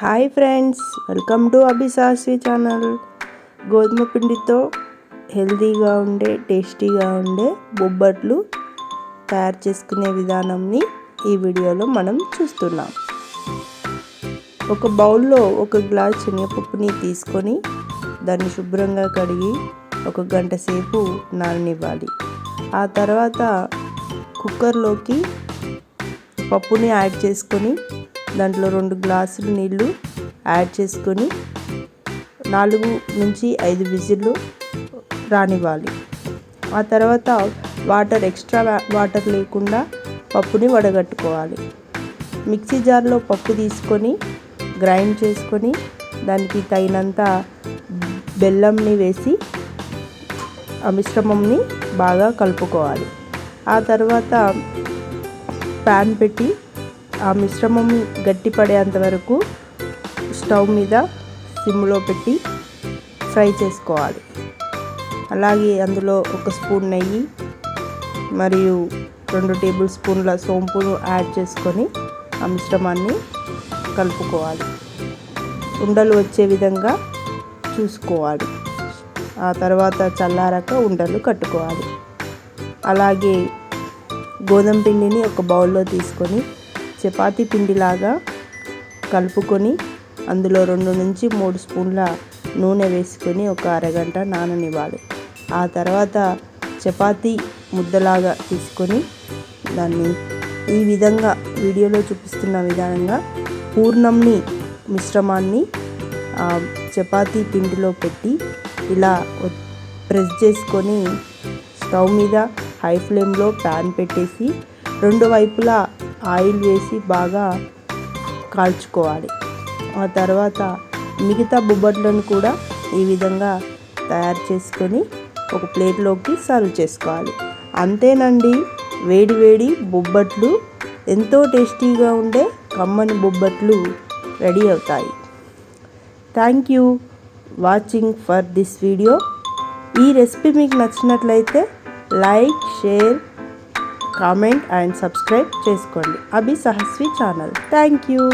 Hi friends welcome to Abhisaswi channel గోధుమ పిండితో హెల్తీగా ఉండే టేస్టీగా ఉండే బొబ్బట్లు తయారు చేసుకునే విధానంని ఈ వీడియోలో మనం చూస్తున్నాం. ఒక బౌల్లో ఒక గ్లాస్ శనగపప్పుని తీసుకొని దాన్ని శుభ్రంగా కడిగి ఒక గంట సేపు నాననివ్వాలి. ఆ తర్వాత కుక్కర్లోకి పప్పుని యాడ్ చేసుకొని దాంట్లో రెండు గ్లాసులు నీళ్ళు యాడ్ చేసుకొని నాలుగు నుంచి ఐదు విజిల్లు రానివ్వాలి. ఆ తర్వాత వాటర్ ఎక్స్ట్రా వాటర్ లేకుండా పప్పుని వడగట్టుకోవాలి. మిక్సీ జార్లో పప్పు తీసుకొని గ్రైండ్ చేసుకొని దానికి తగినంత బెల్లంని వేసి ఆ మిశ్రమంని బాగా కలుపుకోవాలి. ఆ తర్వాత ప్యాన్ పెట్టి ఆ మిశ్రమం గట్టిపడేంత వరకు స్టవ్ మీద సిమ్లో పెట్టి ఫ్రై చేసుకోవాలి. అలాగే అందులో ఒక స్పూన్ నెయ్యి మరియు రెండు టేబుల్ స్పూన్ల సోంపును యాడ్ చేసుకొని ఆ మిశ్రమాన్ని కలుపుకోవాలి. ఉండలు వచ్చే విధంగా చూసుకోవాలి. ఆ తర్వాత చల్లారాక ఉండలు కట్టుకోవాలి. అలాగే గోధుమ పిండిని ఒక బౌల్లో తీసుకొని చపాతీ పిండిలాగా కలుపుకొని అందులో రెండు నుంచి మూడు స్పూన్ల నూనె వేసుకొని ఒక అరగంట నాననివ్వాలి. ఆ తర్వాత చపాతీ ముద్దలాగా తీసుకొని దాన్ని ఈ విధంగా వీడియోలో చూపిస్తున్న విధానంగా పూర్ణంని మిశ్రమాన్ని చపాతీ పిండిలో పెట్టి ఇలా ప్రెస్ చేసుకొని స్టవ్ మీద హై ఫ్లేమ్లో ప్యాన్ పెట్టేసి రెండు వైపులా ఆయిల్ వేసి బాగా కాల్చుకోవాలి. ఆ తర్వాత మిగతా బొబ్బట్లను కూడా ఈ విధంగా తయారు చేసుకొని ఒక ప్లేట్లోకి సర్వ్ చేసుకోవాలి. అంతేనండి వేడి వేడి బొబ్బట్లు ఎంతో టేస్టీగా ఉండే కమ్మని బొబ్బట్లు రెడీ అవుతాయి. Thank you watching for this video. ఈ రెసిపీ మీకు నచ్చినట్లయితే like share comment and subscribe చేసుకోండి. Abhi Sahasvi channel. Thank you.